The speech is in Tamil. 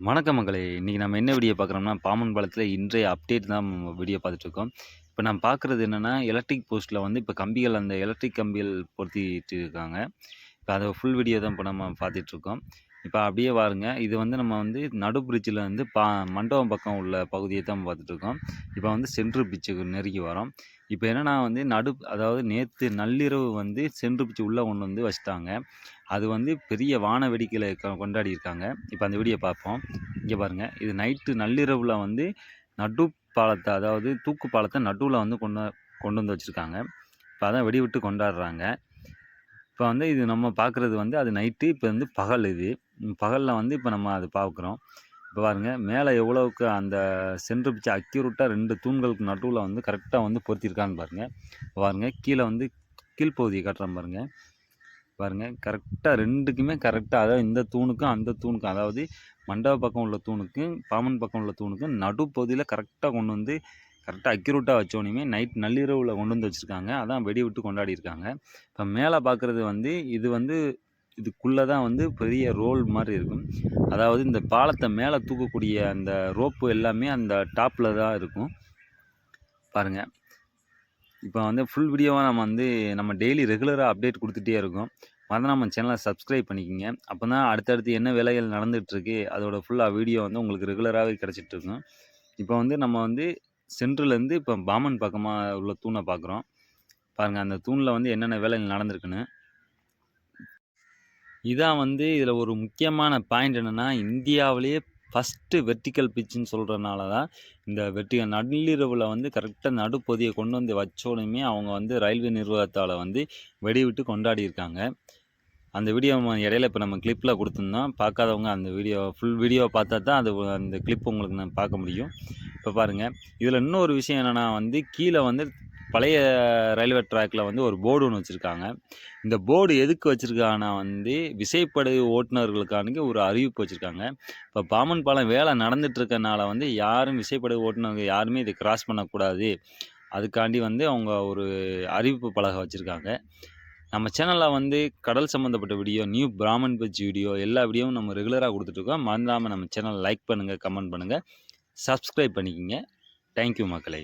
வணக்கம் மக்களே! இன்னைக்கு நம்ம என்ன வீடியோ பார்க்குறோம்னா, பாமன் பாலத்தில் இன்றைய அப்டேட் தான் வீடியோ பார்த்துட்ருக்கோம். இப்ப நம்ம பார்க்குறது என்னன்னா, எலக்ட்ரிக் போஸ்ட்ல வந்து இப்போ கம்பிகள் அந்த எலக்ட்ரிக் கம்பிகள் பொருத்திட்டு இருக்காங்க. இப்ப அத ஃபுல் வீடியோ தான் இப்போ நம்ம பார்த்துட்ருக்கோம். இப்போ அப்படியே பாருங்க, இது வந்து நம்ம வந்து நடு பிரிட்ஜில் வந்து பா மண்டபம் பக்கம் உள்ள பகுதியை தான் பார்த்துட்ருக்கோம். இப்போ வந்து சென்ட்ரு பிட்ஜுக்கு நெருங்கி வரோம். இப்போ என்னன்னா வந்து நடு அதாவது நேற்று நள்ளிரவு வந்து சென்ட்ரு பிட்ஜ் உள்ளே கொண்டு வந்து வச்சுட்டாங்க. அது வந்து பெரிய வான வேடிக்கையில் கொண்டாடி இருக்காங்க இப்போ அந்த வீடியோ பார்ப்போம். இங்கே பாருங்கள் இது நைட்டு நள்ளிரவில் வந்து நடு பாலத்தை அதாவது தூக்கு பாலத்தை நடுவில் வந்து கொண்டு கொண்டு வந்து வச்சுருக்காங்க இப்போ அதான் வெடி விட்டு கொண்டாடுறாங்க. இப்போ வந்து இது நம்ம பார்க்குறது வந்து அது நைட்டு, இப்போ வந்து பகல் இது. பகலில் வந்து இப்போ நம்ம அதை பார்க்குறோம். இப்போ பாருங்க, மேலே எவ்வளோவுக்கு அந்த சென்ட்ரு பிச்சு அக்யூரேட்டா 2 தூண்களுக்கு நடுவில் வந்து கரெக்டாக வந்து பொருத்தியிருக்கான்னு பாருங்கள் பாருங்கள் கீழே வந்து கீழ்ப்பகுதியை காட்டுறேன் பாருங்கள் பாருங்க, கரெக்ட்டா 2க்குமே கரெக்ட்டா அதாவது இந்த தூணுக்கும், அந்த தூணுக்கும் அதாவது மண்டப பக்கம் உள்ள தூணுக்கும், பாமன் பக்கம் உள்ள தூணுக்கும் நடுப்பகுதியில் கரெக்டாக கொண்டு வந்து கரெக்டாக அக்யூரேட்டாக வச்சோனையுமே நைட் நள்ளிரவில் கொண்டு வந்து வச்சுருக்காங்க அதான் வெடி விட்டு கொண்டாடியிருக்காங்க. இப்போ மேலே பார்க்குறது வந்து இது வந்து இதுக்குள்ளே தான் வந்து பெரிய ரோல் மாதிரி இருக்கும். அதாவது இந்த பாலத்தை மேலே தூக்கக்கூடிய அந்த ரோப்பு எல்லாமே அந்த டாப்பில் தான் இருக்கும். பாருங்கள் இப்போ வந்து ஃபுல் வீடியோவாக நம்ம வந்து நம்ம டெய்லி ரெகுலராக அப்டேட் கொடுத்துட்டே இருக்கோம். மறந்து நம்ம சேனலை சப்ஸ்கிரைப் பண்ணிக்கங்க. அப்பதான் அடுத்தடுத்து என்ன வேலைகள் நடந்துகிட்ருக்கு அதோட ஃபுல்லாக வீடியோ வந்து உங்களுக்கு ரெகுலராகவே கிடச்சிட்ருக்கும் இப்போ வந்து நம்ம வந்து சென்ட்ருலேருந்து இப்போ பாம்பன் பக்கமாக உள்ள தூணை பார்க்குறோம். பாருங்கள் அந்த தூணில் வந்து என்னென்ன வேலைகள் நடந்திருக்குன்னு. இதான் வந்து இதில் ஒரு முக்கியமான பாயிண்ட் என்னென்னா இந்தியாவிலேயே ஃபர்ஸ்ட்டு வெர்டிக்கல் பிச்சுன்னு சொல்கிறனால தான், இந்த வெர்டி நள்ளிரவில் வந்து கரெக்டாக நடுப்பொதியை கொண்டு வந்து வச்சோடனே அவங்க வந்து ரயில்வே நிர்வாகத்தால் வந்து வெடி விட்டு கொண்டாடியிருக்காங்க. அந்த வீடியோ இடையில இப்போ நம்ம கிளிப்பில் கொடுத்துருந்தோம் பார்க்காதவங்க அந்த வீடியோ ஃபுல் வீடியோ பார்த்தா தான் அது அந்த கிளிப் உங்களுக்கு நான் பார்க்க முடியும். இப்போ பாருங்கள் இதில் இன்னொரு விஷயம் என்னென்னா வந்து, கீழே வந்து பழைய ரயில்வே ட்ராக்ல வந்து ஒரு போர்டு ஒன்று வச்சுருக்காங்க. இந்த போர்டு எதுக்கு வச்சுருக்கானா வந்து, விசைப்படை ஓட்டுநர்களுக்காண்டி ஒரு அறிவிப்பு வச்சுருக்காங்க. இப்போ பாமன் பாலம் வேலை நடந்துகிட்ருக்கனால வந்து யாரும் விசைப்படை ஓட்டுநர்கள் யாருமே இதை கிராஸ் பண்ணக்கூடாது. அதுக்காண்டி வந்து அவங்க ஒரு அறிவிப்பு பலகை வச்சுருக்காங்க. நம்ம சேனலில் வந்து கடல் சம்மந்தப்பட்ட வீடியோ, நியூ பிராமன் பஜ் வீடியோ எல்லா வீடியோவும் நம்ம ரெகுலராக கொடுத்துட்ருக்கோம் மறந்துடாமல் நம்ம சேனல லைக் பண்ணுங்கள் கமெண்ட் பண்ணுங்கள் சப்ஸ்கிரைப் பண்ணிக்கிங்க. தேங்க் யூ மக்களே!